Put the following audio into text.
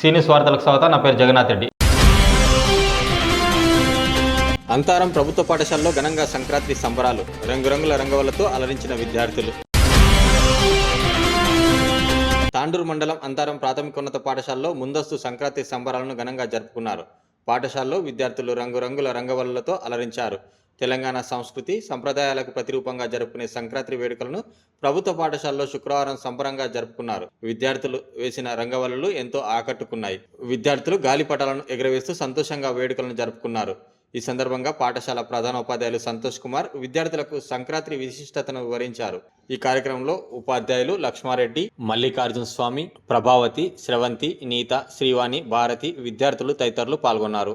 సీనియస్ వార్తలకు స్వాగతం నా పేరు జగన్నాథ్ రెడ్డి. అంతారం ప్రభుత్వ పాఠశాలలో ఘనంగా సంక్రాంతి సంబరాలు రంగురంగుల రంగవలతో అలరించిన విద్యార్థులు. తాండూరు మండలం అంతారం ప్రాథమికోన్నత పాఠశాలలో ముందస్తు సంక్రాంతి సంబరాలను ఘనంగా జరుపుకున్నారు. పాఠశాలలో విద్యార్థులు రంగురంగుల రంగవల్లులతో అలరించారు. తెలంగాణ సంస్కృతి సంప్రదాయాలకు ప్రతిరూపంగా జరుపుకునే సంక్రాంతి వేడుకలను ప్రభుత్వ పాఠశాలలో శుక్రవారం సంబరంగా జరుపుకున్నారు. విద్యార్థులు వేసిన రంగవల్లులు ఎంతో ఆకట్టుకున్నాయి. విద్యార్థులు గాలిపటాలను ఎగురవేస్తూ సంతోషంగా వేడుకలను జరుపుకున్నారు. ఈ సందర్భంగా పాఠశాల ప్రధాన ఉపాధ్యాయులు సంతోష్ కుమార్ విద్యార్థులకు సంక్రాంతి విశిష్టతను వివరించారు. ఈ కార్యక్రమంలో ఉపాధ్యాయులు లక్ష్మారెడ్డి మల్లికార్జున స్వామి ప్రభావతి శ్రవంతి నీత శ్రీవాణి భారతి విద్యార్థులు తదితరులు పాల్గొన్నారు.